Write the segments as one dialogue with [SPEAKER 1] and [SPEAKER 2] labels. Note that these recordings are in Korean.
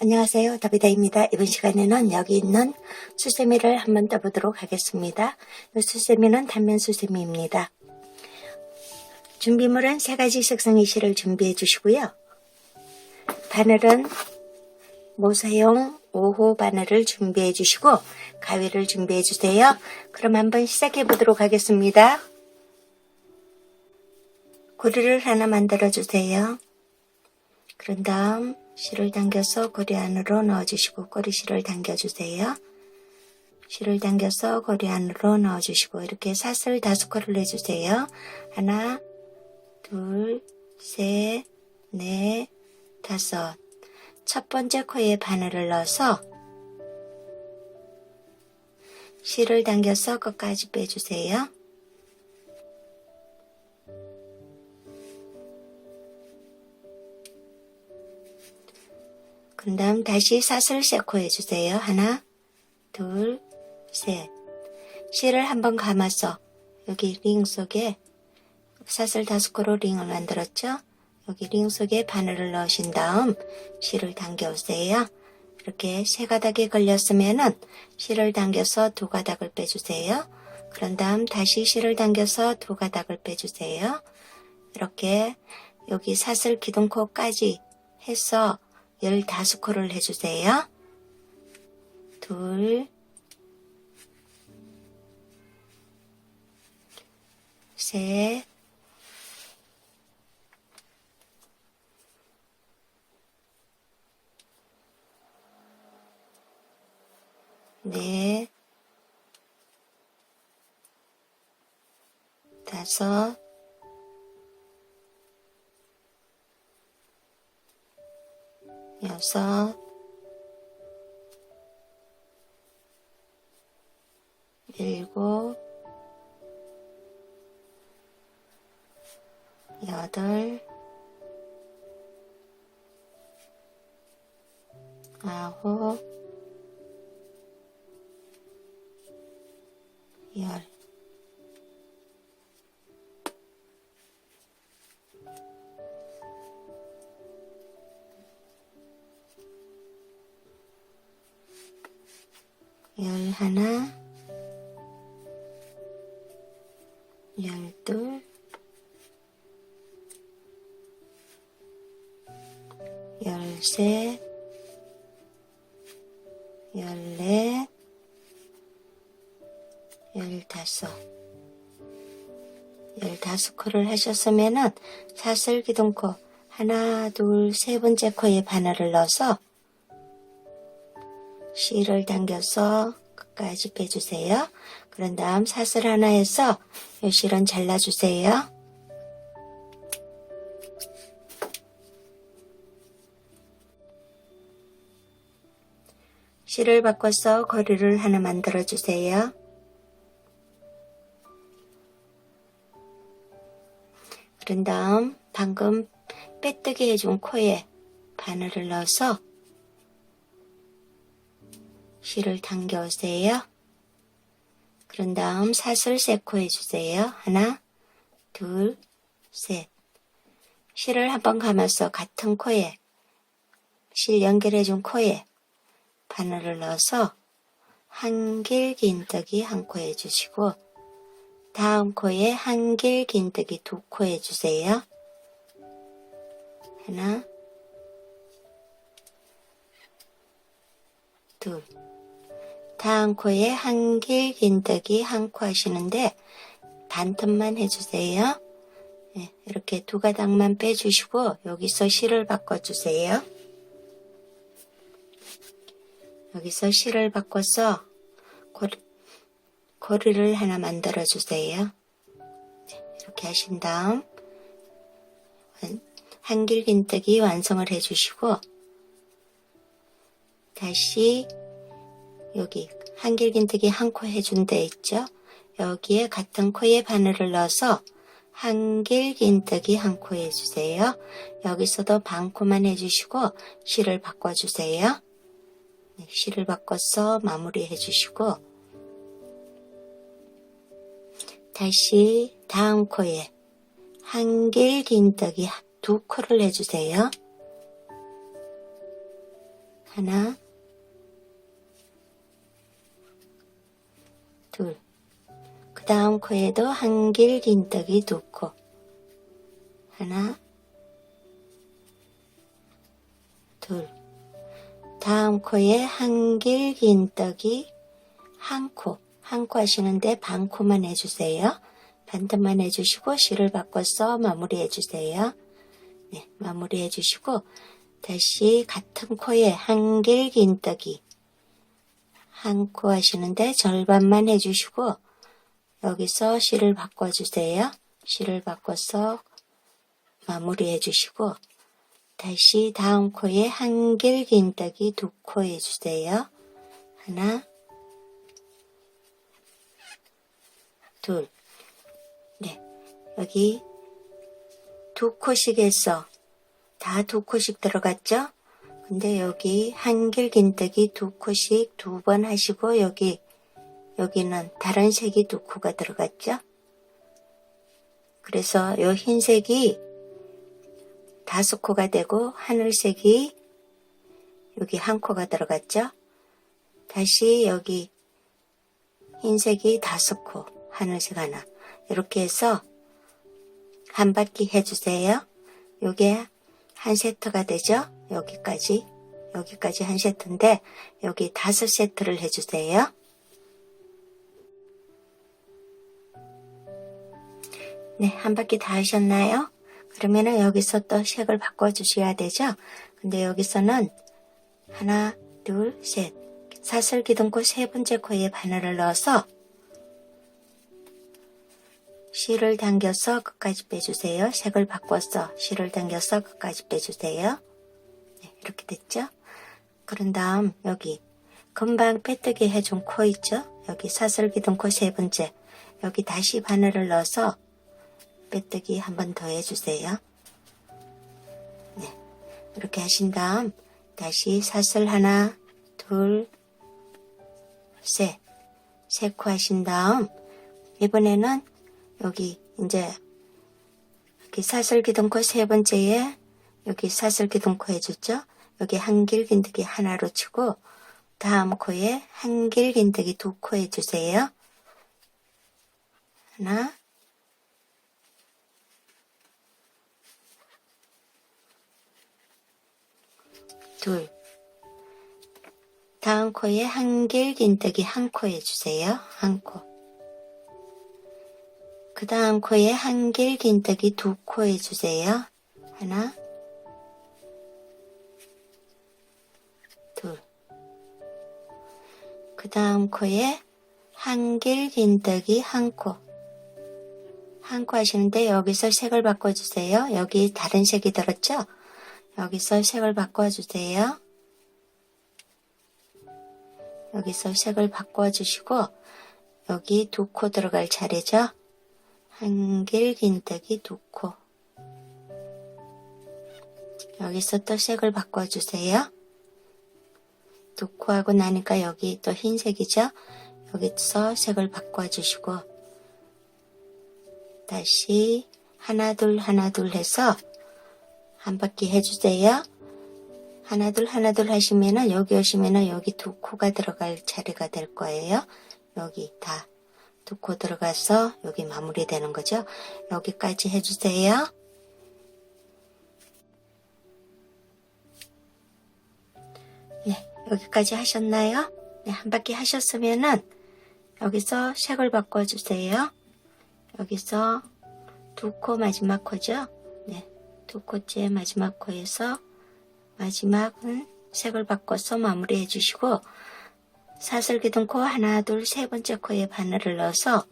[SPEAKER 1] 안녕하세요. 다비다입니다. 이번 시간에는 여기 있는 수세미를 한번 떠보도록 하겠습니다. 이 수세미는 단면 수세미입니다. 준비물은 세 가지 색상의 실을 준비해 주시고요. 바늘은 모사용 5호 바늘을 준비해 주시고 가위를 준비해 주세요. 그럼 한번 시작해 보도록 하겠습니다. 고리를 하나 만들어 주세요. 그런 다음 실을 당겨서 고리 안으로 넣어주시고 꼬리 실을 당겨주세요. 실을 당겨서 고리 안으로 넣어주시고 이렇게 사슬 다섯 코를 해주세요. 하나, 둘, 셋, 넷, 다섯. 첫 번째 코에 바늘을 넣어서 실을 당겨서 끝까지 빼주세요. 그 다음 다시 사슬 세코 해주세요. 하나, 둘, 셋. 실을 한번 감아서 여기 링 속에 사슬 다섯 코로 링을 만들었죠? 여기 링 속에 바늘을 넣으신 다음 실을 당겨오세요. 이렇게 세 가닥이 걸렸으면은 실을 당겨서 두 가닥을 빼주세요. 그런 다음 다시 실을 당겨서 두 가닥을 빼주세요. 이렇게 여기 사슬 기둥코까지 해서 15코를 해주세요. 둘, 셋, 넷, 다섯, 여섯, 일곱, 여덟, 열 하나, 열둘, 열셋, 열넷, 열다섯. 열다섯 코를 하셨으면은 사슬 기둥코 하나, 둘, 세 번째 코에 바늘을 넣어서 실을 당겨서 끝까지 빼주세요. 그런 다음 사슬 하나에서 이 실은 잘라주세요. 실을 바꿔서 거리를 하나 만들어주세요. 그런 다음 방금 빼뜨기 해준 코에 바늘을 넣어서 실을 당겨오세요. 그런 다음 사슬 세코 해주세요. 하나, 둘, 셋. 실을 한번 감아서 같은 코에 실 연결해준 코에 바늘을 넣어서 한길 긴뜨기 한 코 해주시고 다음 코에 한길 긴뜨기 두 코 해주세요. 하나, 둘. 다음 코에 한길 긴뜨기 한코 하시는데 반틈만 해주세요. 네, 이렇게 두 가닥만 빼주시고 여기서 실을 바꿔주세요. 여기서 실을 바꿔서 고리, 고리를 하나 만들어 주세요. 이렇게 하신 다음 한길 긴뜨기 완성을 해주시고 다시 여기 한길 긴뜨기 한 코 해준 데 있죠? 여기에 같은 코에 바늘을 넣어서 한길 긴뜨기 한 코 해주세요. 여기서도 반 코만 해주시고 실을 바꿔주세요. 네, 실을 바꿔서 마무리 해주시고 다시 다음 코에 한길 긴뜨기 두 코를 해주세요. 하나, 둘. 그 다음 코에도 한 길 긴떡이 두 코. 하나, 둘. 다음 코에 한 길 긴떡이 한 코. 한 코 하시는데 반 코만 해주세요. 반듯만 해주시고 실을 바꿔서 마무리해 주세요. 네, 마무리해 주시고 다시 같은 코에 한 길 긴떡이 한코 하시는데 절반만 해주시고 여기서 실을 바꿔주세요. 실을 바꿔서 마무리해 주시고 다시 다음 코에 한길 긴떡이 두코 해주세요. 하나 둘 네, 여기 두 코씩 했어. 다두 코씩 들어갔죠? 근데 여기 한길 긴떡이 두 코씩 두 번 하시고 여기 여기는 다른 색이 두 코가 들어갔죠? 그래서 요 흰색이 다섯 코가 되고 하늘색이 여기 한 코가 들어갔죠? 다시 여기 흰색이 다섯 코, 하늘색 하나. 이렇게 해서 한 바퀴 해주세요. 요게 한 세트가 되죠? 여기까지. 여기까지 한 세트인데, 여기 다섯 세트를 해주세요. 네, 한 바퀴 다 하셨나요? 그러면은 여기서 또 색을 바꿔주셔야 되죠? 근데 여기서는 하나, 둘, 셋. 사슬 기둥코 세 번째 코에 바늘을 넣어서 실을 당겨서 끝까지 빼주세요. 색을 바꿔서 실을 당겨서 끝까지 빼주세요. 네, 이렇게 됐죠? 그런 다음 여기 금방 빼뜨기 해준 코 있죠? 여기 사슬 기둥 코세 번째 여기 다시 바늘을 넣어서 빼뜨기 한 번 더 해주세요. 네, 이렇게 하신 다음 다시 사슬 하나, 둘, 셋, 세 코 하신 다음 이번에는 여기 이제 여기 사슬 기둥코 세 번째에 여기 사슬 기둥코 해줬죠? 여기 한길 긴뜨기 하나로 치고 다음 코에 한길 긴뜨기 두 코 해주세요. 하나 둘 다음 코에 한길 긴뜨기 한 코 해주세요. 한 코. 그 다음 코에 한 길 긴뜨기 두 코 해주세요. 하나, 다음 코에 한길 긴뜨기 한 코. 한코 하시는데 여기서 색을 바꿔주세요. 여기 다른 색이 들었죠? 여기서 색을 바꿔주세요. 여기서 색을 바꿔주시고 여기 두 코 들어갈 차례죠? 한길 긴뜨기 두 코. 여기서 또 색을 바꿔주세요. 두코 하고 나니까 여기 또 흰색이죠? 여기서 색을 바꿔주시고 다시 하나 둘 하나 둘 해서 한 바퀴 해주세요. 하나 둘 하나 둘 하시면은 여기 오시면은 여기 두 코가 들어갈 차례가 될 거예요. 여기 다 두 코 들어가서 여기 마무리되는 거죠. 여기까지 해주세요. 여기까지 하셨나요? 네, 한 바퀴 하셨으면은 여기서 색을 바꿔주세요. 여기서 두 코 마지막 코죠? 네, 두 코째 마지막 코에서 마지막은 색을 바꿔서 마무리해 주시고 사슬 기둥 코 하나 둘 세 번째 코에 바늘을 넣어서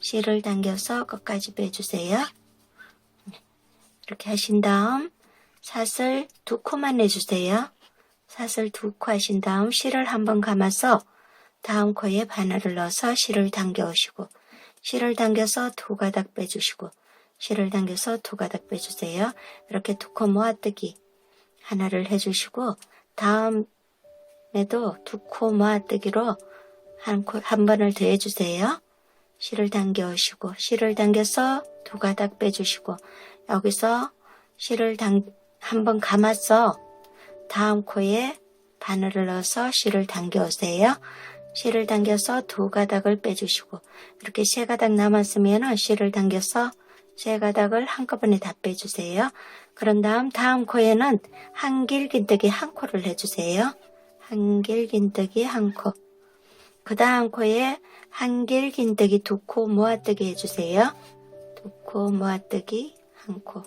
[SPEAKER 1] 실을 당겨서 끝까지 빼주세요. 네, 이렇게 하신 다음 사슬 두 코만 내주세요. 사슬 두코 하신 다음 실을 한번 감아서 다음 코에 바늘을 넣어서 실을 당겨 오시고 실을 당겨서 두 가닥 빼주시고 실을 당겨서 두 가닥 빼주세요. 이렇게 두 코 모아뜨기 하나를 해주시고 다음에도 두 코 모아뜨기로 한, 코, 한 번을 더 해주세요. 실을 당겨 오시고 실을 당겨서 두 가닥 빼주시고 여기서 실을 당, 한번 감아서 다음 코에 바늘을 넣어서 실을 당겨 오세요. 실을 당겨서 두 가닥을 빼주시고 이렇게 세 가닥 남았으면 실을 당겨서 세 가닥을 한꺼번에 다 빼주세요. 그런 다음 다음 코에는 한길 긴뜨기 한 코를 해주세요. 한길 긴뜨기 한 코. 그 다음 코에 한길 긴뜨기 두 코 모아뜨기 해주세요. 두 코 모아뜨기 한 코.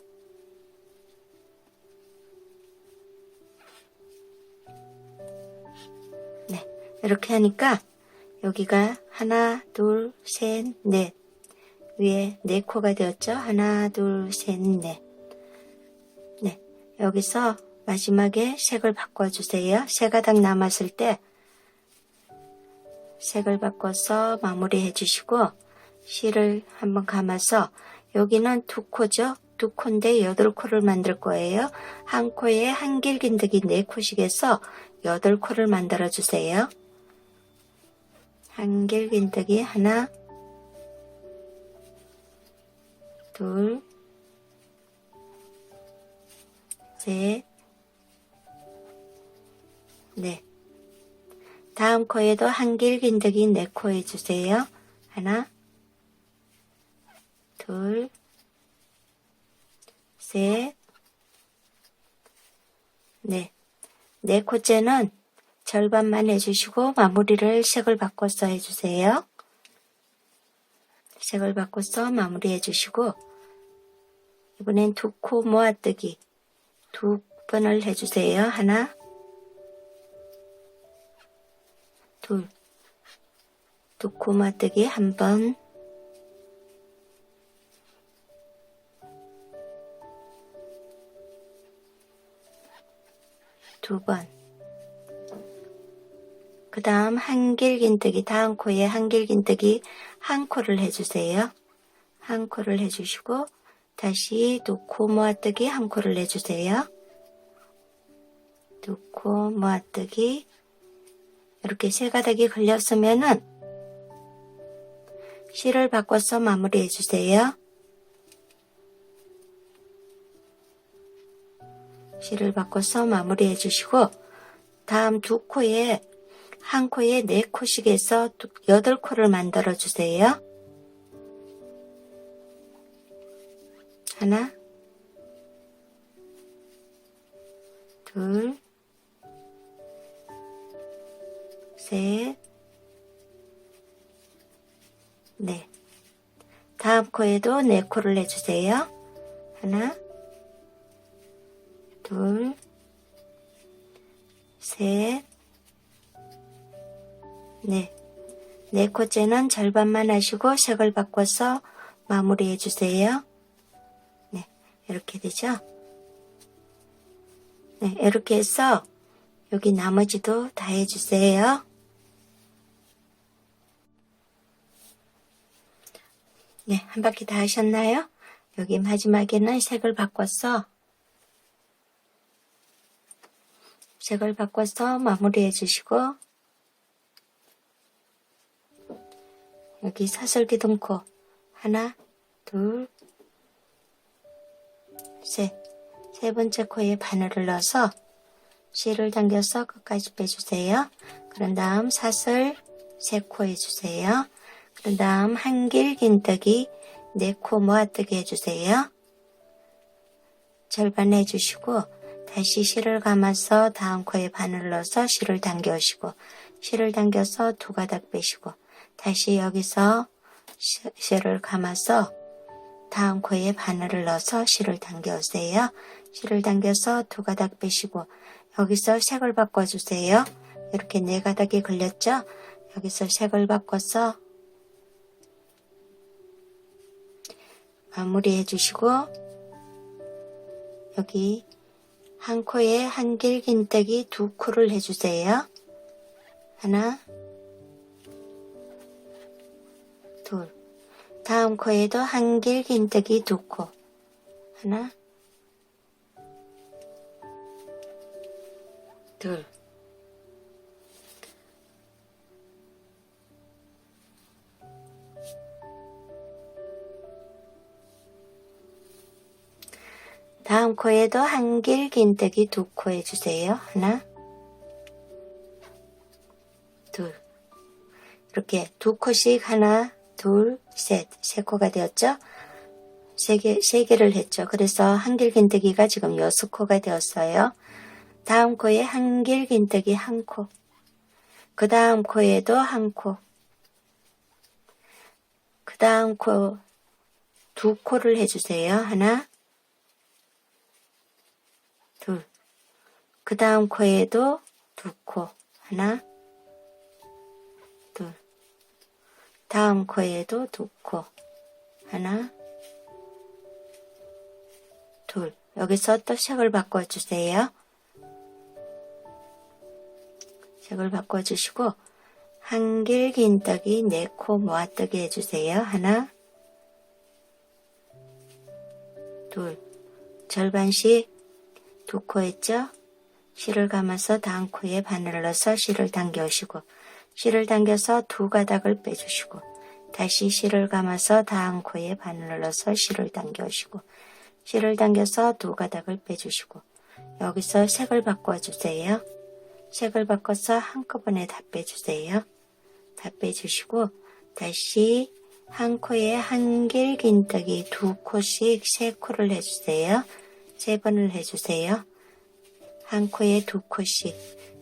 [SPEAKER 1] 이렇게 하니까 여기가 하나, 둘, 셋, 넷. 위에 네 코가 되었죠? 하나, 둘, 셋, 넷. 네, 여기서 마지막에 색을 바꿔주세요. 세 가닥 남았을 때 색을 바꿔서 마무리해 주시고 실을 한번 감아서 여기는 두 코죠? 두 코인데 여덟 코를 만들 거예요. 한 코에 한 길긴뜨기 네 코씩 해서 여덟 코를 만들어 주세요. 한 길긴뜨기 하나 둘 셋, 넷. 다음 코에도 한길 긴뜨기 네코 해주세요. 하나, 둘, 셋, 넷. 네 코째는 절반만 해주시고 마무리를 색을 바꿔서 해주세요. 색을 바꿔서 마무리 해주시고 이번엔 두 코 모아뜨기 두 번을 해주세요. 하나, 둘, 두 코 모아뜨기 한 번, 두 번. 그 다음 한길긴뜨기, 다음 코에 한길긴뜨기 한 코를 해주세요. 한 코를 해주시고, 다시 두코 모아뜨기 한 코를 해주세요. 두코 모아뜨기. 이렇게 세 가닥이 걸렸으면은, 실을 바꿔서 마무리 해 주세요. 실을 바꿔서 마무리 해 주시고, 다음 두 코에 한 코에 네 코씩 해서 두- 여덟 코를 만들어 주세요. 하나, 둘, 셋, 넷. 다음 코에도 네 코를 해주세요. 하나, 둘, 셋, 넷. 네 코째는 절반만 하시고 색을 바꿔서 마무리해 주세요. 네, 이렇게 되죠? 네, 이렇게 해서 여기 나머지도 다 해주세요. 네, 한 바퀴 다 하셨나요? 여기 마지막에는 색을 바꿔서 색을 바꿔서 마무리해 주시고 여기 사슬 기둥코 하나 둘 셋. 세 번째 코에 바늘을 넣어서 실을 당겨서 끝까지 빼주세요. 그런 다음 사슬 세 코 해주세요. 그런 다음 한길 긴뜨기 네 코 모아뜨기 해주세요. 절반 해주시고 다시 실을 감아서 다음 코에 바늘을 넣어서 실을 당겨 오시고 실을 당겨서 두 가닥 빼시고 다시 여기서 시- 실을 감아서 다음 코에 바늘을 넣어서 실을 당겨 오세요. 실을 당겨서 두 가닥 빼시고 여기서 색을 바꿔주세요. 이렇게 네 가닥이 걸렸죠? 여기서 색을 바꿔서 마무리 해 주시고 여기 한 코에 한 길긴뜨기 두 코를 해주세요. 하나, 둘. 다음 코에도 한 길 긴뜨기 두 코. 하나, 둘. 다음 코에도 한길 긴뜨기 두 코 해주세요. 하나, 둘. 이렇게 두 코씩 하나, 둘, 셋. 세 코가 되었죠? 세 개, 세 개를 했죠. 그래서 한길 긴뜨기가 지금 여섯 코가 되었어요. 다음 코에 한길 긴뜨기 한 코. 그 다음 코에도 한 코. 그 다음 코, 두 코를 해주세요. 하나, 둘. 그 다음 코에도 두 코. 하나, 다음 코에도 두 코. 하나, 둘. 여기서 또 색을 바꿔주세요. 색을 바꿔주시고, 한길 긴떡이 네 코 모아뜨기 해주세요. 하나, 둘. 절반씩 두 코 했죠? 실을 감아서 다음 코에 바늘을 넣어서 실을 당겨오시고, 실을 당겨서 두 가닥을 빼주시고, 다시 실을 감아서 다음 코에 바늘을 넣어서 실을 당겨오시고, 실을 당겨서 두 가닥을 빼주시고, 여기서 색을 바꿔주세요. 색을 바꿔서 한꺼번에 다 빼주세요. 다 빼주시고, 다시 한 코에 한길 긴떡이 두 코씩 세 코를 해주세요. 세 번을 해주세요. 한 코에 두 코씩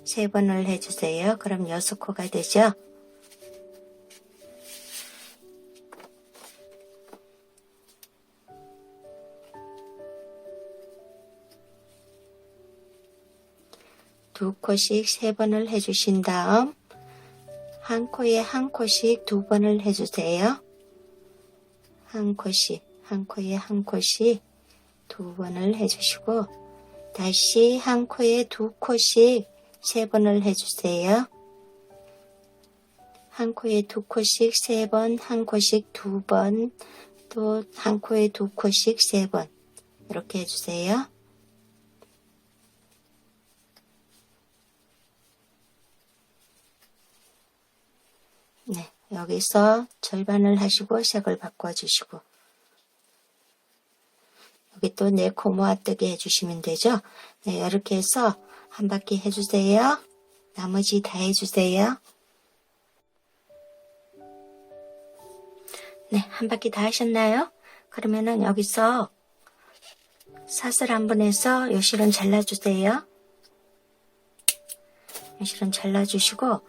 [SPEAKER 1] 세 번을 해주세요. 그럼 여섯 코가 되죠? 두 코씩 세 번을 해주신 다음 한 코에 한 코씩 두 번을 해주세요. 한 코씩, 한 코에 한 코씩 두 번을 해주시고 다시 한 코에 두 코씩 세 번을 해주세요. 한 코에 두 코씩 세 번, 한 코씩 두 번, 또 한 코에 두 코씩 세 번. 이렇게 해주세요. 네, 여기서 절반을 하시고 색을 바꿔주시고 여기 또 네 코 모아뜨기 해주시면 되죠. 네, 이렇게 해서 한 바퀴 해주세요. 나머지 다 해주세요. 네, 한 바퀴 다 하셨나요? 그러면은 여기서 사슬 한 번 해서 요 실은 잘라주세요. 요 실은 잘라주시고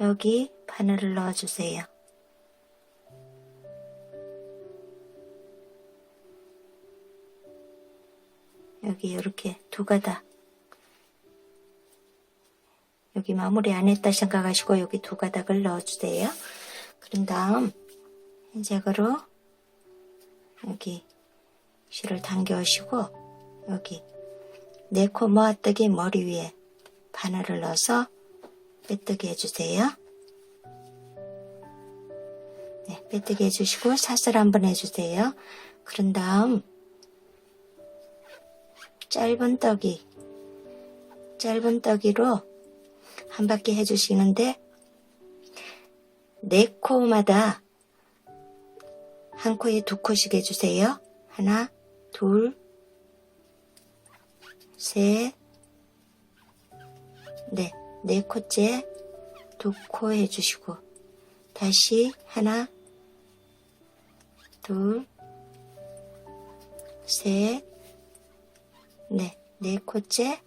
[SPEAKER 1] 여기 바늘을 넣어주세요. 여기 이렇게 두 가닥 여기 마무리 안 했다 생각하시고 여기 두 가닥을 넣어주세요. 그런 다음 흰색으로 여기 실을 당겨오시고 여기 네코 모아뜨기 머리 위에 바늘을 넣어서 빼뜨기 해주세요. 네, 빼뜨기 해주시고 사슬 한번 해주세요. 그런 다음 짧은 떡이 짧은 떡이로 한 바퀴 해주시는데 네 코마다 한 코에 두 코씩 해주세요. 하나, 둘, 셋, 넷. 네 코째 두 코 해주시고 다시 하나, 둘, 셋, 넷. 네 코째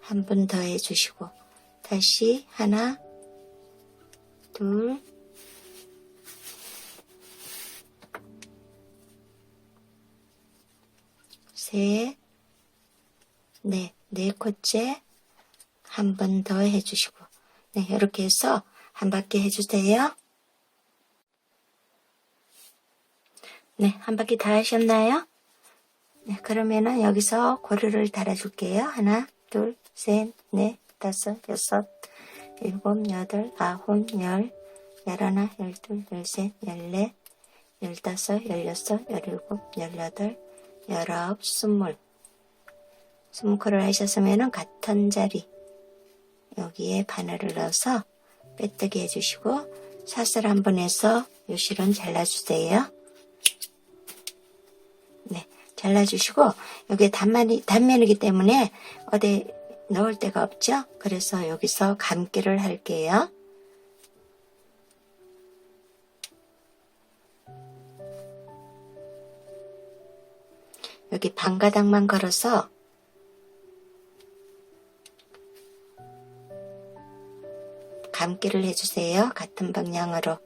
[SPEAKER 1] 한 번 더 해주시고 다시 하나, 둘, 셋, 넷. 네 코째 한 번 더 해주시고 네 이렇게 해서 한 바퀴 해주세요. 네, 한 바퀴 다 하셨나요? 네, 그러면은 여기서 고리를 달아줄게요. 하나, 둘, 셋, 넷, 다섯, 여섯, 일곱, 여덟, 아홉, 열, 열하나, 열둘, 열셋, 열넷, 열다섯, 열여섯, 열일곱, 열여덟, 열아홉, 스물. 스무 코를 하셨으면은 같은 자리 여기에 바늘을 넣어서 빼뜨기 해주시고 사슬 한 번 해서 요 실은 잘라주세요. 네, 잘라주시고 여기에 단면이, 단면이기 때문에 어디 넣을 데가 없죠? 그래서 여기서 감기를 할게요. 여기 반가닥만 걸어서 감기를 해주세요. 같은 방향으로.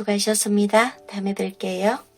[SPEAKER 1] 수고하셨습니다. 다음에 뵐게요.